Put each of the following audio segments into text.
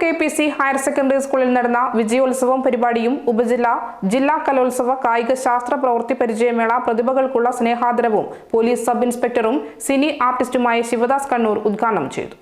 K P C higher secondary സ്കൂളിൽ നടന്ന വിജയോത്സവം പരിപാടിയും ഉപജില്ല ജില്ലാ കലോത്സവ കായിക ശാസ്ത്ര പ്രവൃത്തി പരിചയമേള പ്രതിഭകൾക്കുള്ള സ്നേഹാദരവും പോലീസ് സബ് ഇൻസ്പെക്ടറും സിനി ആർട്ടിസ്റ്റുമായ ശിവദാസ് കണ്ണൂർ ഉദ്ഘാടനം ചെയ്തു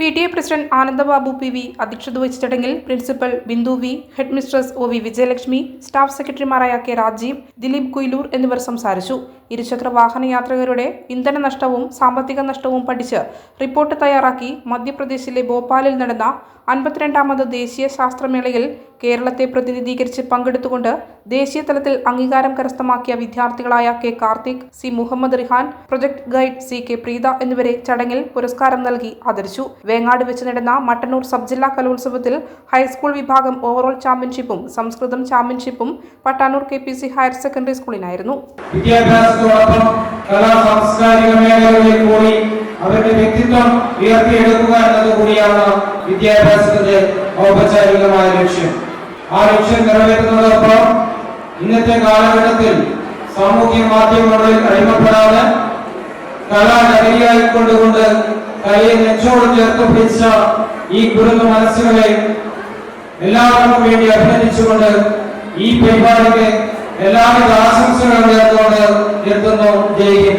P T A president Anandababu P V അധ്യക്ഷത വഹിച്ച ചടങ്ങിൽ principal Bindu V headmistress O V Vijayalakshmi staff സെക്രട്ടറിമാരായ കെ രാജീവ് ദിലീപ് കുയിലൂർ എന്നിവർ സംസാരിച്ചു. ഇരുചക്ര വാഹന യാത്രികരുടെ ഇന്ധന നഷ്ടവും സാമ്പത്തിക നഷ്ടവും പഠിച്ച് റിപ്പോർട്ട് തയ്യാറാക്കി മധ്യപ്രദേശിലെ ഭോപ്പാലിൽ നടന്ന അൻപത്തിരണ്ടാമത് ദേശീയ ശാസ്ത്രമേളയിൽ കേരളത്തെ പ്രതിനിധീകരിച്ച് പങ്കെടുത്തുകൊണ്ട് ദേശീയ തലത്തിൽ അംഗീകാരം കരസ്ഥമാക്കിയ വിദ്യാർത്ഥികളായ K Karthik C Muhammad Rihan project guide C K Preetha എന്നിവരെ ചടങ്ങിൽ പുരസ്കാരം നൽകി ആദരിച്ചു. വേങ്ങാട് വെച്ച് നടന്ന മട്ടന്നൂർ സബ് ജില്ലാ കലോത്സവത്തിൽ ഹൈസ്കൂൾ വിഭാഗം ഓവറോൾ ചാമ്പ്യൻഷിപ്പും സംസ്കൃതം ചാമ്പ്യൻഷിപ്പും Pattanur K P C higher secondary സ്കൂളിനായിരുന്നു. കൂടി അവരുടെ വ്യക്തിത്വം ഉയർത്തിയെടുക്കുക എന്നത് കൂടിയാണ് വിദ്യാഭ്യാസത്തിന്റെ ഔപചാരികമായ ലക്ഷ്യം. ആ ലക്ഷ്യം നിറവേറ്റുന്നതോടൊപ്പം ഇന്നത്തെ കാലഘട്ടത്തിൽ സാമൂഹ്യ മാധ്യമങ്ങളിൽ അടിമപ്പെടാതെ കലാനഗരിയായി കൊണ്ടുകൊണ്ട് കലയെ നെച്ചോട് ചേർത്ത് പിടിച്ച ഈ കുടുംബ മനസ്സുകളെ എല്ലാവർക്കും വേണ്ടി അഭിനന്ദിച്ചുകൊണ്ട് ഈ പരിപാടിക്ക് എല്ലാവിധ ആശംസകളും നേർന്നുകൊണ്ട് നിർത്തുന്നു ജയ്